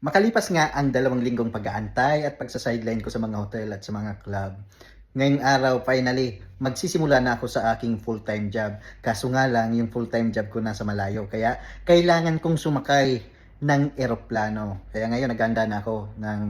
Makalipas nga ang dalawang linggong pag-aantay at pagsa-sideline ko sa mga hotel at sa mga club, ngayong araw finally magsisimula na ako sa aking full-time job. Kaso nga lang yung full-time job ko nasa malayo kaya kailangan kong sumakay ng eroplano. Kaya ngayon naganda na ako ng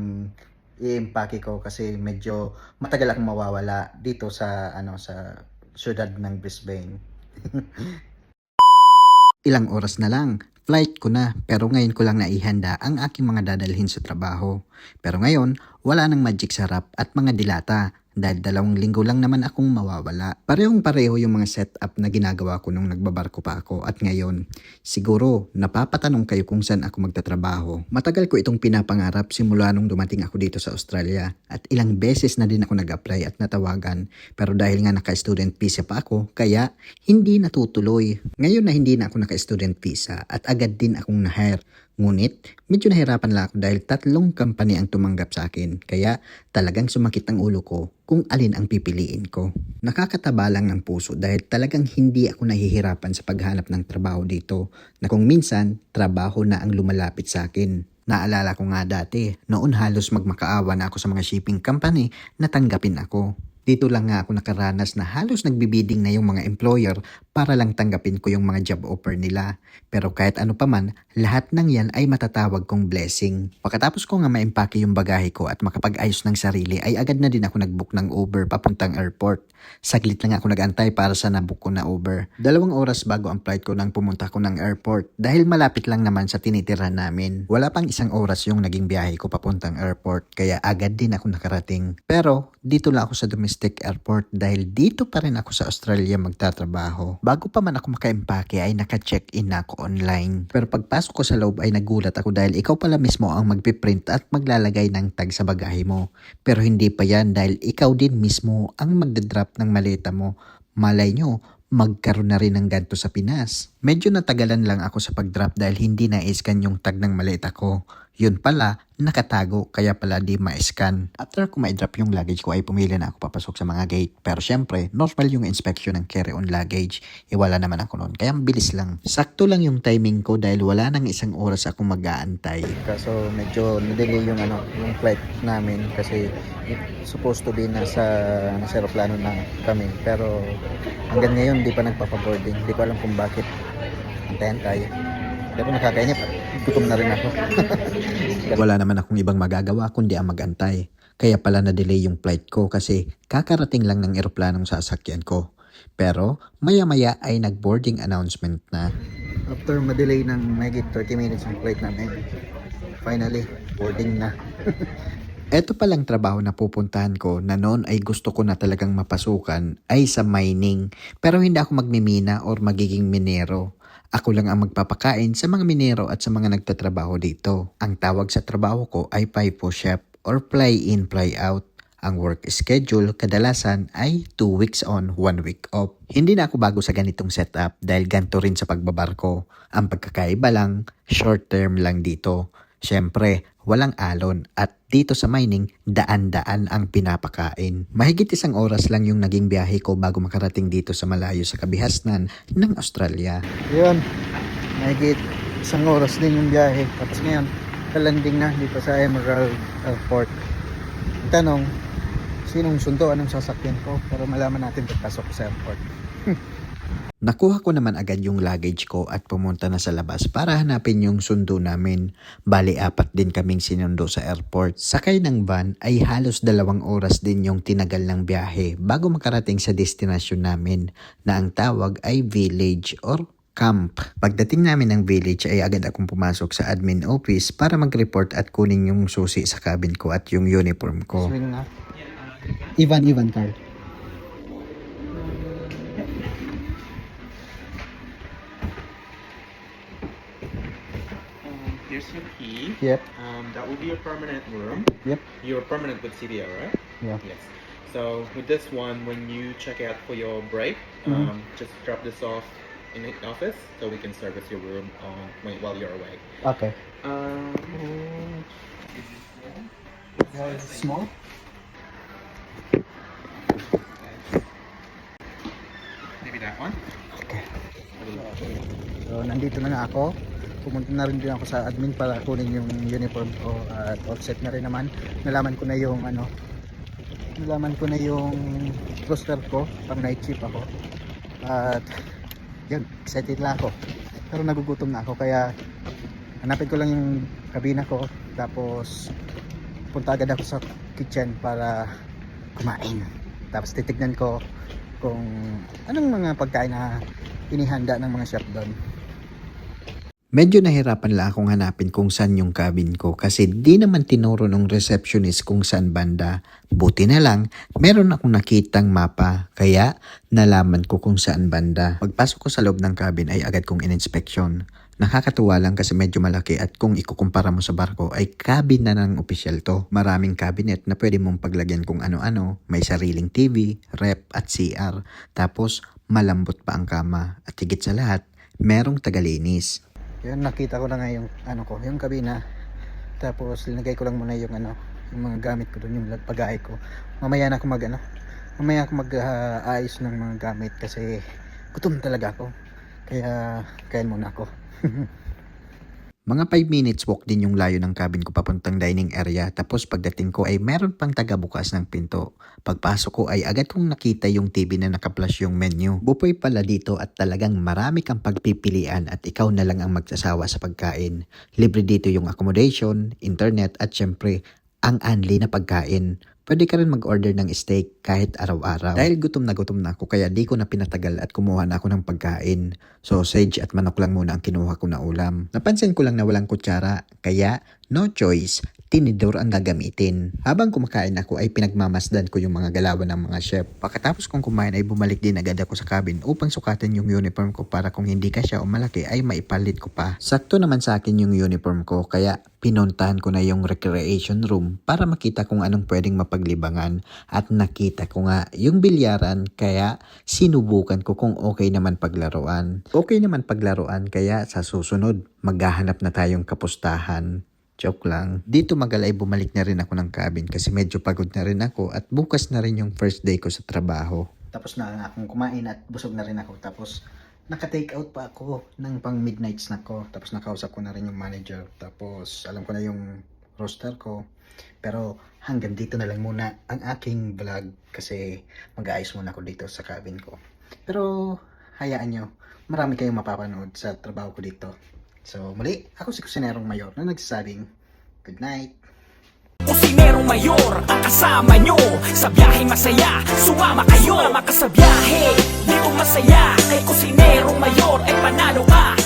i-impake ko kasi medyo matagal akong mawawala dito sa ano sa syudad ng Brisbane. Ilang oras na lang, flight ko na pero ngayon ko lang naihanda ang aking mga dadalhin sa trabaho. Pero ngayon, wala nang magic sarap at mga dilata dahil dalawang linggo lang naman akong mawawala. Parehong pareho yung mga setup na ginagawa ko nung nagbabarko pa ako at ngayon. Siguro, napapatanong kayo kung saan ako magtatrabaho. Matagal ko itong pinapangarap simula nung dumating ako dito sa Australia at ilang beses na din ako nag-apply at natawagan. Pero dahil nga naka-student visa pa ako, kaya hindi natutuloy. Ngayon na hindi na ako naka-student visa at agad din akong na-hire. Ngunit, medyo nahirapan lang ako dahil tatlong company ang tumanggap sa akin. Kaya talagang sumakit ang ulo ko kung alin ang pipiliin ko. Nakakataba lang ng puso dahil talagang hindi ako nahihirapan sa paghanap ng trabaho dito na kung minsan trabaho na ang lumalapit sa akin. Naalala ko nga dati, noon halos magmakaawa na ako sa mga shipping company na tanggapin ako. Dito lang nga ako nakaranas na halos nagbibiding na yung mga employer para lang tanggapin ko yung mga job offer nila. Pero kahit ano pa man, lahat ng yan ay matatawag kong blessing. Pagkatapos ko nga maimpake yung bagahe ko at makapag-ayos ng sarili ay agad na din ako nag-book ng Uber papuntang airport. Saglit lang ako nag-antay para sa nabook ko na Uber. Dalawang oras bago ang flight ko nang pumunta ko ng airport dahil malapit lang naman sa tinitirahan namin. Wala pang isang oras yung naging biyahe ko papuntang airport kaya agad din ako nakarating. Pero dito lang ako sa domestic airport dahil dito pa rin ako sa Australia magtatrabaho. Bago pa man ako makaimpake ay naka-check-in na ako online. Pero pagpasok ko sa loob ay nagulat ako dahil ikaw pala mismo ang magpiprint at maglalagay ng tag sa bagahe mo. Pero hindi pa yan dahil ikaw din mismo ang magdadrop ng maleta mo. Malay nyo, magkaroon na rin ng ganto sa Pinas. Medyo natagalan lang ako sa pag-drop dahil hindi na-scan yung tag ng maleta ko. Yun pala, nakatago kaya pala di ma-scan. After ko ma-drop yung luggage ko ay pumili na ako papasok sa mga gate. Pero syempre, normal yung inspection ng carry-on luggage. Iwala naman ako noon, kaya bilis lang. Sakto lang yung timing ko dahil wala nang isang oras akong mag-aantay. Kaso medyo nidelay yung ano, yung flight namin kasi supposed to be nasa nasa aeroplano na kami. Pero hanggang ngayon di pa nagpapa-boarding. Di ko alam kung bakit. Antayan tayo. Pero nakakainip. Gutom na rin ako. Wala naman akong ibang magagawa kundi ang magantay. Kaya pala na-delay yung flight ko kasi kakarating lang ng eroplanong sasakyan ko. Pero maya-maya ay nag-boarding announcement na. After ma-delay ng mahigit 30 minutes yung flight namin, finally, boarding na. Ito palang trabaho na pupuntahan ko na noon ay gusto ko na talagang mapasukan ay sa mining. Pero hindi ako magmimina or magiging minero. Ako lang ang magpapakain sa mga minero at sa mga nagtatrabaho dito. Ang tawag sa trabaho ko ay FIFO chef or fly in fly out. Ang work schedule kadalasan ay 2 weeks on, 1 week off. Hindi na ako bago sa ganitong setup dahil ganito rin sa pagbabarko. Ang pagkakaiba lang, short term lang dito. Siyempre, walang alon at dito sa mining, daan-daan ang pinapakain. Mahigit isang oras lang yung naging biyahe ko bago makarating dito sa malayo sa kabihasnan ng Australia. Yun, mahigit isang oras din yung biyahe. Tapos ngayon, kalanding na dito sa Emerald Airport. Tanong, sinong sundo, anong sasakyan ko para malaman natin pagpasok sa airport. Nakuha ko naman agad yung luggage ko at pumunta na sa labas para hanapin yung sundo namin. Bali apat din kaming sinundo sa airport. Sakay ng van ay halos dalawang oras din yung tinagal ng biyahe bago makarating sa destinasyon namin na ang tawag ay village or camp. Pagdating namin ng village ay agad akong pumasok sa admin office para mag-report at kunin yung susi sa cabin ko at yung uniform ko. Ivan, Ivan card. Here's your key. Yep, Um, that will be your permanent room. Yep. You're permanent with CDL, right? Yeah. Yes. So with this one, when you check out for your break, Mhm. um, just drop this off in the office so we can service your room um, when, while you're away. okay. Um, Small? maybe that one. Okay. So, nandito na nga ako. Pumunta na rin din ako sa admin para kunin yung uniform ko at all set na rin naman. Nalaman ko na yung ano, nalaman ko na yung roster ko, pang night shift ako. At yun, excited lang ako. Pero nagugutom na ako kaya hanapin ko lang yung kabina ko tapos punta agad ako sa kitchen para kumain. Tapos titignan ko kung anong mga pagkain na inihanda ng mga chef doon. Medyo nahirapan lang akong hanapin kung saan yung cabin ko kasi di naman tinuro ng receptionist kung saan banda. Buti na lang, meron akong nakitang mapa kaya nalaman ko kung saan banda. Pagpasok ko sa loob ng cabin ay agad kong in-inspection. Nakakatuwa lang kasi medyo malaki at kung ikukumpara mo sa barko ay cabin na ng opisyal to. Maraming cabinet na pwede mong paglagyan kung ano-ano. May sariling TV, rep at CR. Tapos malambot pa ang kama. At higit sa lahat, merong tagalinis. Yun, nakita ko na nga yung ano ko, yung kabina. Tapos linagay ko lang muna yung ano, yung mga gamit ko doon, yung pag ko. Mamaya na ako mag ano, mamaya ako mag-aayos ng mga gamit kasi gutom talaga ako. Kaya kain muna ako. Mga 5 minutes walk din yung layo ng cabin ko papuntang dining area tapos pagdating ko ay meron pang taga-bukas ng pinto. Pagpasok ko ay agad kong nakita yung TV na naka-flash yung menu. Bupoy pala dito at talagang marami kang pagpipilian at ikaw na lang ang magsasawa sa pagkain. Libre dito yung accommodation, internet at syempre ang anli na pagkain. Pwede ka rin mag-order ng steak kahit araw-araw. Dahil gutom na gutom na ako kaya di ko na pinatagal at kumuha na ako ng pagkain. Sausage at manok lang muna ang kinuha ko na ulam. Napansin ko lang na walang kutsara kaya no choice, tinidor ang gagamitin. Habang kumakain ako ay pinagmamasdan ko yung mga galawan ng mga chef. Pagkatapos kong kumain ay bumalik din agad ako sa cabin upang sukatin yung uniform ko para kung hindi ka siya o malaki ay maipalit ko pa. Sakto naman sa akin yung uniform ko kaya pinuntahan ko na yung recreation room para makita kung anong pwedeng mapaglibangan at nakita ko nga yung bilyaran kaya sinubukan ko kung okay naman paglaruan. Okay naman paglaruan kaya sa susunod maghahanap na tayong kapustahan. Joke lang. Dito magal ay bumalik na rin ako ng cabin kasi medyo pagod na rin ako at bukas na rin yung first day ko sa trabaho. Tapos na nga akong kumain at busog na rin ako. Tapos naka-take out pa ako ng pang midnight snack ko. Tapos nakausap ko na rin yung manager. Tapos alam ko na yung roster ko. Pero hanggang dito na lang muna ang aking vlog kasi mag-aayos muna ako dito sa cabin ko. Pero hayaan nyo, marami kayong mapapanood sa trabaho ko dito. So muli, ako si Kusinerong Mayor na nagsasabing good night. Kusinerong Mayor ang kasama nyo. Sa biyaheng masaya, sumama kayo. Sumama ka sa biyahe, dito masaya Kay Kusinerong Mayor ay panalo ka